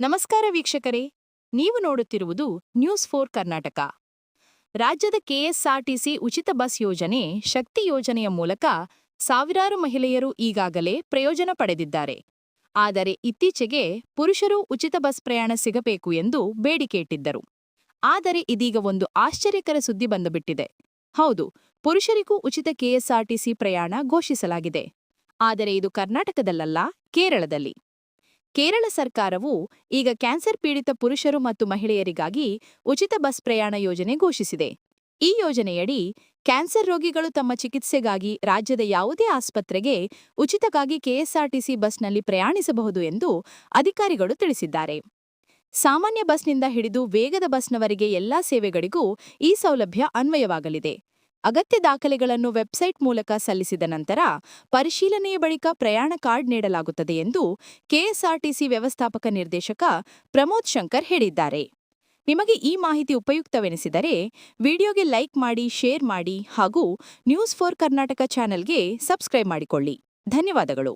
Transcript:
ನಮಸ್ಕಾರ ವೀಕ್ಷಕರೇ, ನೀವು ನೋಡುತ್ತಿರುವುದು ನ್ಯೂಸ್ ಫೋರ್ ಕರ್ನಾಟಕ. ರಾಜ್ಯದ ಕೆಎಸ್ಆರ್ಟಿಸಿ ಉಚಿತ ಬಸ್ ಯೋಜನೆ ಶಕ್ತಿ ಯೋಜನೆಯ ಮೂಲಕ ಸಾವಿರಾರು ಮಹಿಳೆಯರು ಈಗಾಗಲೇ ಪ್ರಯೋಜನ ಪಡೆದಿದ್ದಾರೆ. ಆದರೆ ಇತ್ತೀಚೆಗೆ ಪುರುಷರು ಉಚಿತ ಬಸ್ ಪ್ರಯಾಣ ಸಿಗಬೇಕು ಎಂದು ಬೇಡಿಕೆ ಇಟ್ಟಿದ್ದರು. ಆದರೆ ಇದೀಗ ಒಂದು ಆಶ್ಚರ್ಯಕರ ಸುದ್ದಿ ಬಂದುಬಿಟ್ಟಿದೆ. ಹೌದು, ಪುರುಷರಿಗೂ ಉಚಿತ ಕೆಎಸ್ಆರ್ಟಿಸಿ ಪ್ರಯಾಣ ಘೋಷಿಸಲಾಗಿದೆ. ಆದರೆ ಇದು ಕರ್ನಾಟಕದಲ್ಲಲ್ಲ, ಕೇರಳದಲ್ಲಿ. ಕೇರಳ ಸರ್ಕಾರವು ಈಗ ಕ್ಯಾನ್ಸರ್ ಪೀಡಿತ ಪುರುಷರು ಮತ್ತು ಮಹಿಳೆಯರಿಗಾಗಿ ಉಚಿತ ಬಸ್ ಪ್ರಯಾಣ ಯೋಜನೆ ಘೋಷಿಸಿದೆ. ಈ ಯೋಜನೆಯಡಿ ಕ್ಯಾನ್ಸರ್ ರೋಗಿಗಳು ತಮ್ಮ ಚಿಕಿತ್ಸೆಗಾಗಿ ರಾಜ್ಯದ ಯಾವುದೇ ಆಸ್ಪತ್ರೆಗೆ ಉಚಿತವಾಗಿ ಕೆಎಸ್ಆರ್ಟಿಸಿ ಬಸ್ನಲ್ಲಿ ಪ್ರಯಾಣಿಸಬಹುದು ಎಂದು ಅಧಿಕಾರಿಗಳು ತಿಳಿಸಿದ್ದಾರೆ. ಸಾಮಾನ್ಯ ಬಸ್ನಿಂದ ಹಿಡಿದು ವೇಗದ ಬಸ್ನವರೆಗೆ ಎಲ್ಲಾ ಸೇವೆಗಳಿಗೂ ಈ ಸೌಲಭ್ಯ ಅನ್ವಯವಾಗಲಿದೆ. ಅಗತ್ಯ ದಾಖಲೆಗಳನ್ನು ವೆಬ್ಸೈಟ್ ಮೂಲಕ ಸಲ್ಲಿಸಿದ ನಂತರ ಪರಿಶೀಲನೆಯ ಬಳಿಕ ಪ್ರಯಾಣ ಕಾರ್ಡ್ ನೀಡಲಾಗುತ್ತದೆ ಎಂದು ಕೆಎಸ್ಆರ್ಟಿಸಿ ವ್ಯವಸ್ಥಾಪಕ ನಿರ್ದೇಶಕ ಪ್ರಮೋದ್ ಶಂಕರ್ ಹೇಳಿದ್ದಾರೆ. ನಿಮಗೆ ಈ ಮಾಹಿತಿ ಉಪಯುಕ್ತವೆನಿಸಿದರೆ ವಿಡಿಯೋಗೆ ಲೈಕ್ ಮಾಡಿ, ಶೇರ್ ಮಾಡಿ ಹಾಗೂ ನ್ಯೂಸ್ ಫೋರ್ ಕರ್ನಾಟಕ ಚಾನೆಲ್ಗೆ ಸಬ್ಸ್ಕ್ರೈಬ್ ಮಾಡಿಕೊಳ್ಳಿ. ಧನ್ಯವಾದಗಳು.